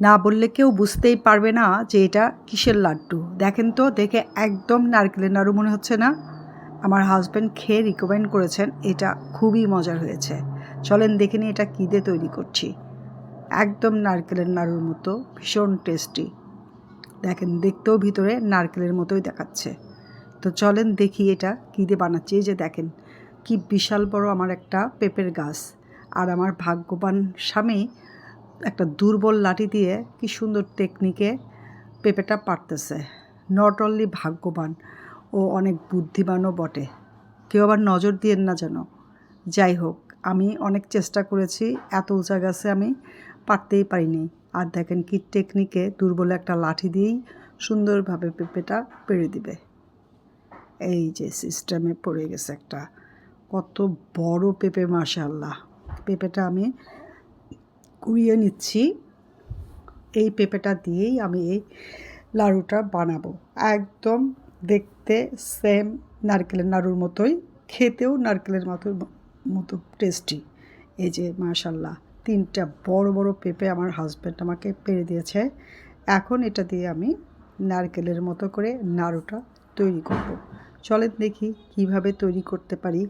না বললে কেউ বুঝতেই পারবে না যে এটা কিসের লাড্ডু। দেখেন তো, দেখে একদম নারকেলের নাড়ু মনে হচ্ছে না। আমার হাজব্যান্ড খেয়ে রিকমেন্ড করেছেন, এটা খুবই মজার হয়েছে। চলেন দেখে নিই এটা কী দিয়ে তৈরি করছি। একদম নারকেলের নাড়ুর মতো, ভীষণ টেস্টি দেখেন, দেখতেও ভিতরে নারকেলের মতোই দেখাচ্ছে। তো চলেন দেখি এটা কী দিয়ে বানাচ্ছি। যে দেখেন, কি বিশাল বড় আমার একটা পেঁপের গাছ। আর আমার ভাগ্যবান স্বামী একটা দুর্বল লাঠি দিয়ে কি সুন্দর টেকনিকে পেঁপেটা পারতেছে নট অনলি ভাগ্যবান ও অনেক বুদ্ধিমানও বটে। কেউ আবার নজর দিয়েন না যেন। যাই হোক, আমি অনেক চেষ্টা করেছি, এত উঁচা গাছে আমি পারতেই পারিনি। আর দেখেন কি টেকনিকে দুর্বল একটা লাঠি দিয়েই সুন্দরভাবে পেঁপেটা পেরে দিবে। এই যে সিস্টেমে পড়ে গেছে একটা। কত বড় পেঁপে মাশাল্লাহ পেঁপেটা আমি কুড়িয়ে নিচ্ছি। এই পেঁপেটা দিয়েই আমি এই লাড়ুটা বানাবো। একদম দেখতে সেম নারকেলের নাড়ুর মতোই, খেতেও নারকেলের মতো মতো টেস্টি এই যে মাশাল্লাহ তিনটা বড় বড় পেঁপে আমার হাজব্যান্ড আমাকে পেরে দিয়েছে। এখন এটা দিয়ে আমি নারকেলের মতো করে নাড়ুটা তৈরি করব। চলেন দেখি কীভাবে তৈরি করতে পারি।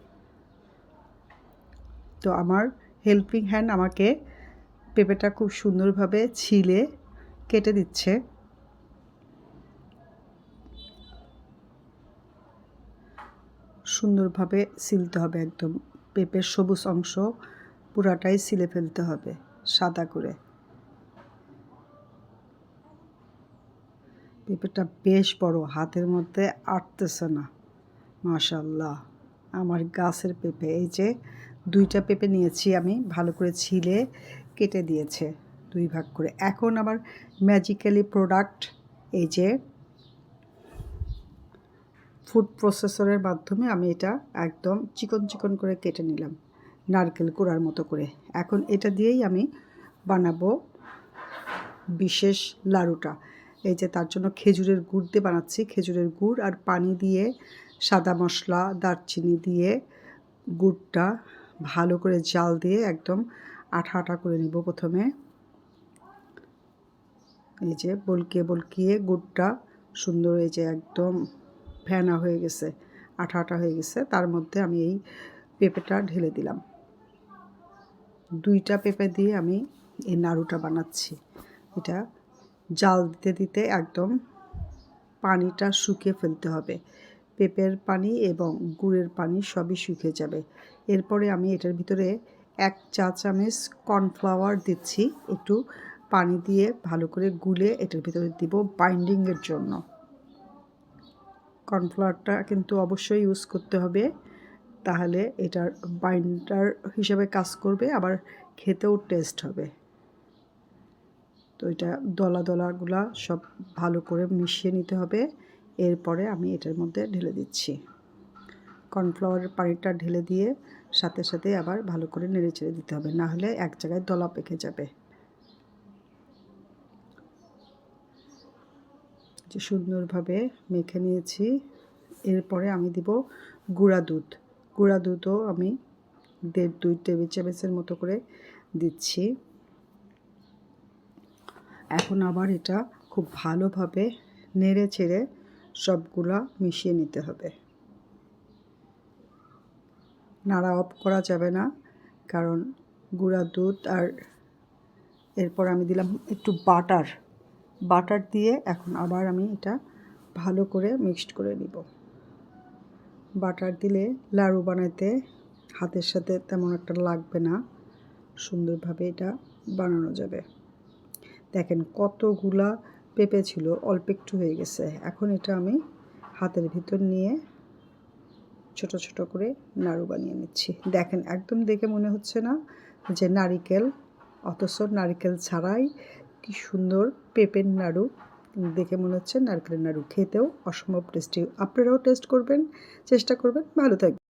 তো আমার হেল্পিং হ্যান্ড আমাকে পেঁপেটা খুব সুন্দরভাবে ছিলে, কেটে দিচ্ছে। সুন্দরভাবে সিলতে হবে একদম। পেঁপের সবুজ অংশ পুরাটাই সিলে ফেলতে হবে, সাদা করে। পেঁপেটা বেশ বড়, হাতের মধ্যে আটতেছে না। মাশাল্লাহ আমার গাছের পেঁপে। এই যে দুইটা পেঁপে নিয়েছি আমি, ভালো করে ছিলে কেটে দিয়েছে দুই ভাগ করে। এখন আবার ম্যাজিক্যালি প্রোডাক্ট এই যে ফুড প্রসেসরের মাধ্যমে আমি এটা একদম চিকন চিকন করে কেটে নিলাম, নারকেল কুড়ার মতো করে। এখন এটা দিয়েই আমি বানাবো বিশেষ লাড়ুটা। এই যে তার জন্য খেজুরের গুড় দিয়ে বানাচ্ছি। খেজুরের গুড় আর পানি দিয়ে সাদা মশলা, দারচিনি দিয়ে গুড়টা ভালো করে জাল দিয়ে একদম আঠা আঠা করে নিব প্রথমে। এই যে বলকিয়ে বলকিয়ে গুড়টা সুন্দর এই যে একদম ফেনা হয়ে গেছে আঠা আঠা হয়ে গেছে। তার মধ্যে আমি এই পেঁপেটা ঢেলে দিলাম। দুইটা পেঁপে দিয়ে আমি এই নাড়ুটা বানাচ্ছি। এটা জাল দিতে দিতে একদম পানিটা শুকিয়ে ফেলতে হবে। পেঁপের পানি এবং গুড়ের পানি সবই শুকিয়ে যাবে। এরপরে আমি এটার ভিতরে এক চা চামচ কর্নফ্লাওয়ার দিচ্ছি। একটু পানি দিয়ে ভালো করে গুলে এটার ভিতরে দিব বাইন্ডিংয়ের জন্য। কর্নফ্লাওয়ারটা কিন্তু অবশ্যই ইউজ করতে হবে। তাহলে এটার বাইন্ডার হিসেবে কাজ করবে, আবার খেতেও টেস্ট হবে। তো এটা দলা দলাগুলা সব ভালো করে মিশিয়ে নিতে হবে। এরপরে আমি এটার মধ্যে ঢেলে দিচ্ছি। কর্নফ্লাওয়ারের পানিটা ঢেলে দিয়ে সাথে সাথে আবার ভালো করে নেড়ে চেড়ে দিতে হবে। না হলে এক জায়গায় দলা পেকে যাবে। যে সুন্দরভাবে মেখে নিয়েছি, এরপরে আমি দিব গুঁড়া দুধ। গুঁড়া দুধও আমি দেড়, দুই টেবিল চামচের মতো করে দিচ্ছি। এখন আবার এটা খুব ভালোভাবে নেড়ে চেড়ে সবগুলা মিশিয়ে নিতে হবে। নাড়া অফ করা যাবে না। কারণ গুঁড়া দুধ আর এরপর আমি দিলাম একটু বাটার। বাটার দিয়ে এখন আবার আমি এটা ভালো করে মিক্সড করে নিব। বাটার দিলে লাড়ু বানাইতে হাতের সাথে তেমন একটা লাগবে না। সুন্দরভাবে এটা বানানো যাবে। দেখেন কতগুলা পেঁপে ছিল, অল্প একটু হয়ে গেছে। এখন এটা আমি হাতের ভিতর নিয়ে ছোট ছোট করে নাড়ু বানিয়ে নিচ্ছি। দেখেন, একদম দেখে মনে হচ্ছে না যে নারিকেল, অথচ নারিকেল ছাড়াই কি সুন্দর পেঁপের নাড়ু। দেখে মনে হচ্ছে নারকেলের নাড়ু খেতেও অসম্ভব টেস্টি আপনারাও টেস্ট করবেন, চেষ্টা করবেন। ভালো থাকবেন।